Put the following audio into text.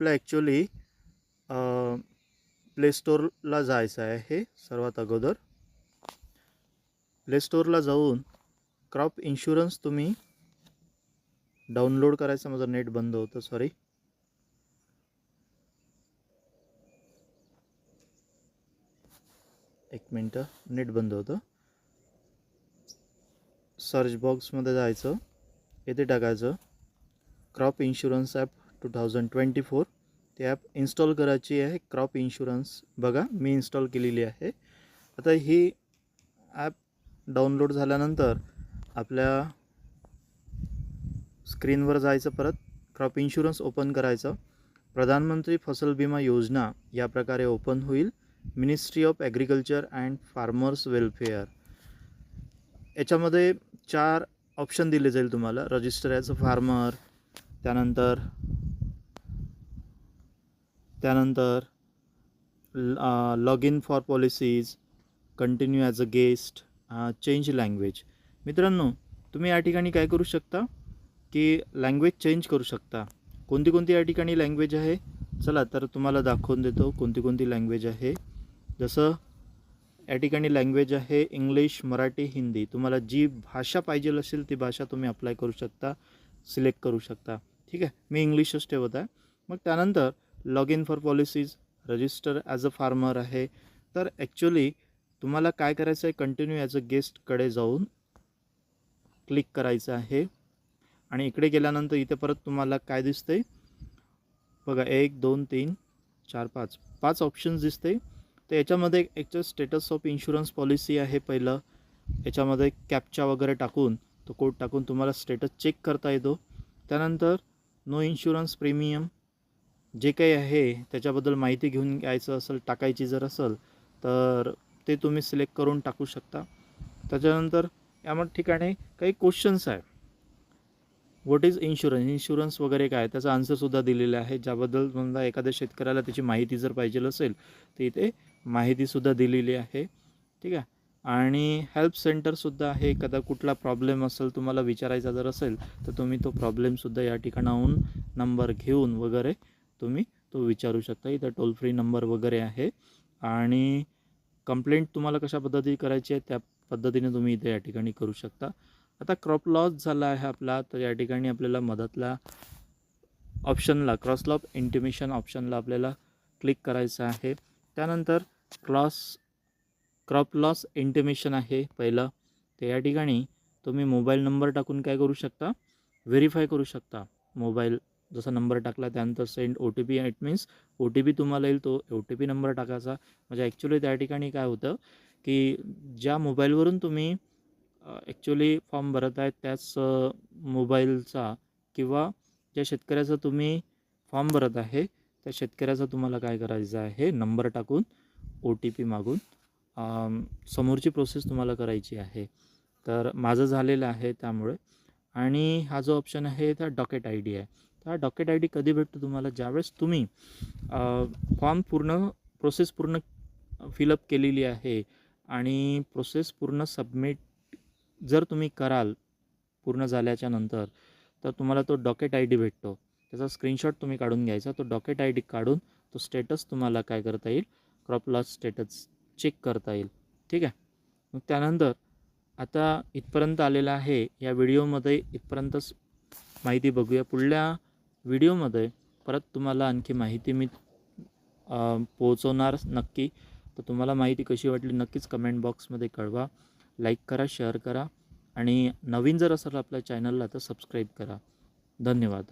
आपलं ॲक्च्युली प्लेस्टोरला जायचं आहे हे सर्वात अगोदर. प्लेस्टोरला जाऊन क्रॉप इन्शुरन्स तुम्ही डाउनलोड करायचं. माझं नेट बंद होतं सॉरी एक मिनटं नेट बंद होतं. सर्च बॉक्समध्ये जायचं. येथे टाकायचं. Crop insurance app two thousand twenty four ते ॲप इन्स्टॉल करायची आहे. क्रॉप इन्शुरन्स बघा मी इन्स्टॉल केलेली आहे. आता ही ॲप डाउनलोड झाल्यानंतर आपल्या स्क्रीनवर जायचं परत. क्रॉप इन्शुरन्स ओपन करायचं. प्रधानमंत्री फसल विमा योजना या प्रकारे ओपन होईल. Ministry of agriculture and farmers welfare याच्यामध्ये चार ऑप्शन दिले जाईल तुम्हाला. रजिस्टर ॲज अ फार्मर त्यानंतर त्यानंतर log in for policies continue as a guest change language मित्रांनो तुम्ही या ठिकाणी काय करू शकता? की लँग्वेज चेंज करू शकता. कोणती कोणती या ठिकाणी लँग्वेज आहे? चला तर तुम्हाला दाखवून देतो कोणती कोणती लँग्वेज आहे. जसं या ठिकाणी लँग्वेज आहे इंग्लिश मराठी हिंदी तुम्हाला जी भाषा पाहिजे असेल ती भाषा तुम्ही अप्लाय करू शकता सिलेक्ट करू शकता. ठीक आहे? मी इंग्लिशच ठेवत आहे. मग त्यानंतर log in for policies register as a farmer आहे. तर ॲक्च्युली तुम्हाला काय करायचं आहे? कंटिन्यू ॲज अ गेस्टकडे जाऊन क्लिक करायचं आहे. आणि इकडे गेल्यानंतर इथे परत तुम्हाला काय दिसते बघा एक दोन तीन चार पाच. पाच ऑप्शन्स दिसते तर याच्यामध्ये एकचं स्टेटस ऑफ इन्शुरन्स पॉलिसी आहे पहिलं. याच्यामध्ये कॅपचा वगैरे टाकून तो कोड टाकून तुम्हाला स्टेटस चेक करता येतो. त्यानंतर नो इन्शुरन्स प्रीमियम जे काही आहे त्याच्याबद्दल माहिती घेऊन घ्यायचं असेल टाकायची जर असेल तर ते तुम्ही सिलेक्ट करून टाकू शकता. त्याच्यानंतर या ठिकाणी काही क्वेश्चन्स आहे. व्हॉट इज इन्शुरन्स इन्शुरन्स वगैरे काय? त्याचा आन्सरसुद्धा दिलेला आहे. ज्याबद्दल समजा एखाद्या शेतकऱ्याला त्याची माहिती जर पाहिजे असेल तर इथे माहितीसुद्धा दिलेली आहे. ठीक आहे? आणि हेल्प सेंटरसुद्धा आहे. एखादा कुठला प्रॉब्लेम असेल तुम्हाला विचारायचा जर असेल तर तुम्ही तो प्रॉब्लेमसुद्धा या ठिकाणाहून नंबर घेऊन वगैरे तुम्ही तो विचारू शकता. इथं टोल फ्री नंबर वगैरे आहे. आणि कंप्लेंट तुम्हाला कशा पद्धतीने करायची आहे त्या पद्धतीने तुम्ही इथे या ठिकाणी करू शकता. आता क्रॉप लॉस झाला आहे आपला तर या ठिकाणी आपल्याला मदतला ऑप्शनला क्रॉस लॉप इंटिमेशन ऑप्शनला आपल्याला क्लिक करायचं आहे. त्यानंतर क्रॉस क्रॉप लॉस इंटिमेशन आहे पहिलं. तर या ठिकाणी तुम्ही मोबाईल नंबर टाकून काय करू शकता? व्हेरीफाय करू शकता. मोबाईल जसा नंबर टाकला त्यानंतर send O T P it means O T P तुम्हाला येईल तो ओ टी पी नंबर टाकायचा. म्हणजे ॲक्च्युली त्या ठिकाणी काय होतं की ज्या मोबाईलवरून तुम्ही ॲक्च्युली फॉर्म भरत आहे त्याच मोबाईलचा किंवा ज्या शेतकऱ्याचा तुम्ही फॉर्म भरत आहे त्या शेतकऱ्याचा तुम्हाला काय करायचं आहे नंबर टाकून ओ टी पी मागून समोरची प्रोसेस तुम्हाला करायची आहे. तर माझं झालेलं आहे त्यामुळे. आणि हा जो ऑप्शन आहे त्या डॉकेट आय डी आहे. तर हा डॉकेट आय डी कधी भेटतो तुम्हाला? ज्यावेळेस तुम्ही फॉर्म पूर्ण प्रोसेस पूर्ण फिलअप केलेली आहे आणि प्रोसेस पूर्ण सबमिट जर तुम्ही कराल पूर्ण झाल्याच्यानंतर तर तुम्हाला तो डॉकेट आय डी भेटतो. त्याचा स्क्रीनशॉट तुम्ही काढून घ्यायचा. तो डॉकेट आय डी काढून तो स्टेटस तुम्हाला काय करता येईल? क्रॉप लॉस स्टेटस चेक करता येईल. ठीक आहे? मग त्यानंतर आता इथपर्यंत आलेला आहे. या व्हिडिओमध्ये इथपर्यंतच माहिती बघूया. पुढल्या व्हिडिओमध्ये परत तुम्हाला आणखी माहिती मी पोहोचवणार नक्की. तर तुम्हाला माहिती कशी वाटली नक्कीच कमेंट बॉक्समध्ये कळवा. लाईक करा शेअर करा. आणि नवीन जर असेल आपल्या चॅनलला तर सबस्क्राईब करा. धन्यवाद.